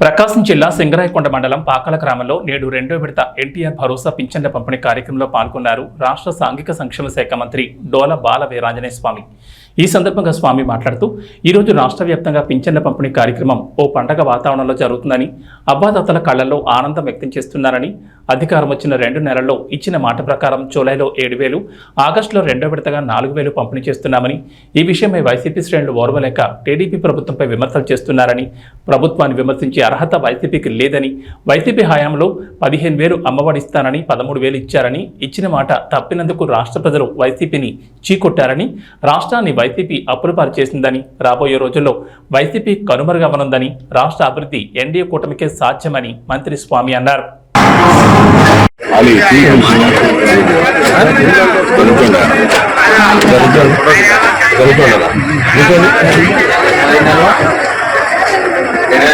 ప్రకాశం జిల్లా సింగరాయకొండ మండలం పాకల గ్రామంలో నేడు రెండో విడత ఎన్టీఆర్ భరోసా పింఛన్ల పంపిణీ కార్యక్రమంలో పాల్గొన్నారు రాష్ట్ర సాంఘిక సంక్షేమ శాఖ మంత్రి డోల బాల వీరాంజనేయ స్వామి. ఈ సందర్భంగా స్వామి మాట్లాడుతూ ఈరోజు రాష్ట్ర వ్యాప్తంగా పింఛన్ల పంపిణీ కార్యక్రమం ఓ పండగ వాతావరణంలో జరుగుతుందని అబ్బాదాతల కళ్ళలో ఆనందం వ్యక్తం చేస్తున్నారని అధికారం వచ్చిన రెండు నెలల్లో ఇచ్చిన మాట ప్రకారం జూలైలో ఏడు వేలు ఆగస్టులో రెండో విడతగా నాలుగు వేలు పంపిణీ చేస్తున్నామని ఈ విషయమై వైసీపీ శ్రేణులు ఓర్వలేక టీడీపీ ప్రభుత్వంపై విమర్శలు చేస్తున్నారని ప్రభుత్వాన్ని విమర్శించే అర్హత వైసీపీకి లేదని వైసీపీ హయాంలో పదిహేను వేలు అమ్మఒడి ఇస్తానని పదమూడు వేలు ఇచ్చారని ఇచ్చిన మాట తప్పినందుకు రాష్ట్ర ప్రజలు వైసీపీని చీకొట్టారని రాష్ట్రాన్ని వైసీపీ అప్పులపాలు చేసిందని రాబోయే రోజుల్లో వైసీపీ కనుమరుగవనుందని రాష్ట్ర అభివృద్ధి ఎన్డీఏ కూటమికే సాధ్యమని మంత్రి స్వామి అన్నారు. Ali, sí,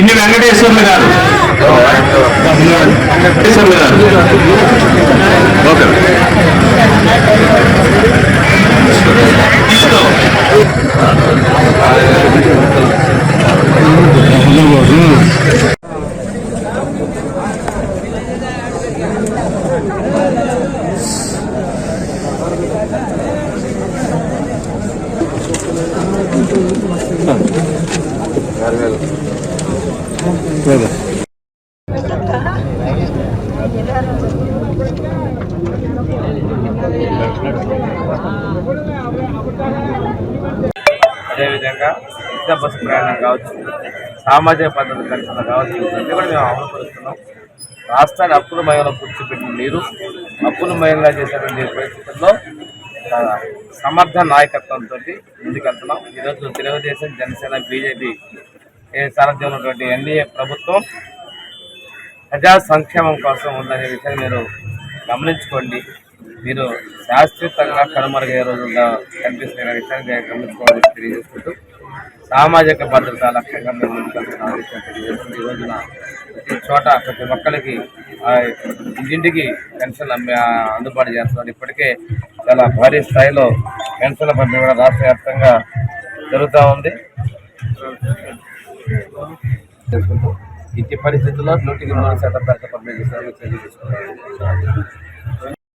పిన్ని వెంకటేశ్వర్లు గారు. వెంకటేశ్వర్లు గారు. అదేవిధంగా ఉచిత బస్సు ప్రయాణం కావచ్చు సామాజిక పద్ధతి పెన్షన్ కావచ్చు ఇవన్నీ కూడా మేము అమలు పరుస్తున్నాం రాష్ట్రాన్ని అప్పుల మయంలో కూర్చోబెట్టిన మీరు అప్పుల మయంగా చేసేటువంటి పరిస్థితుల్లో సమర్థ నాయకత్వంతో ముందుకెళ్తున్నాం. ఈరోజు తెలుగుదేశం జనసేన బీజేపీ సారథ్యం ఉన్నటువంటి ఎన్డీఏ ప్రభుత్వం ప్రజా సంక్షేమం కోసం ఉందనే విషయం మీరు గమనించుకోండి. మీరు శాశ్వతంగా కనుమరుగయ్యే రోజుల్లో కనిపిస్తున్న విషయాన్ని గమనించుకోవాలని తెలియజేసుకుంటూ సామాజిక భద్రత లక్ష్యంగా మేము తెలియజేస్తుంది ఈ రోజున ప్రతి చోట ప్రతి ఒక్కరికి ఆ, ఇంటింటికి పెన్షన్ అమ్మే అందుబాటు చేస్తున్నారు ఇప్పటికే చాలా భారీ స్థాయిలో పెన్షన్ల పంపిణీ కూడా రాష్ట్ర వ్యాప్తంగా జరుగుతూ ఉంది. ఇట్టి పరిస్థితుల్లో నూటికి నూరు శాతం పెద్ద పంపిణీ చేసిన చర్య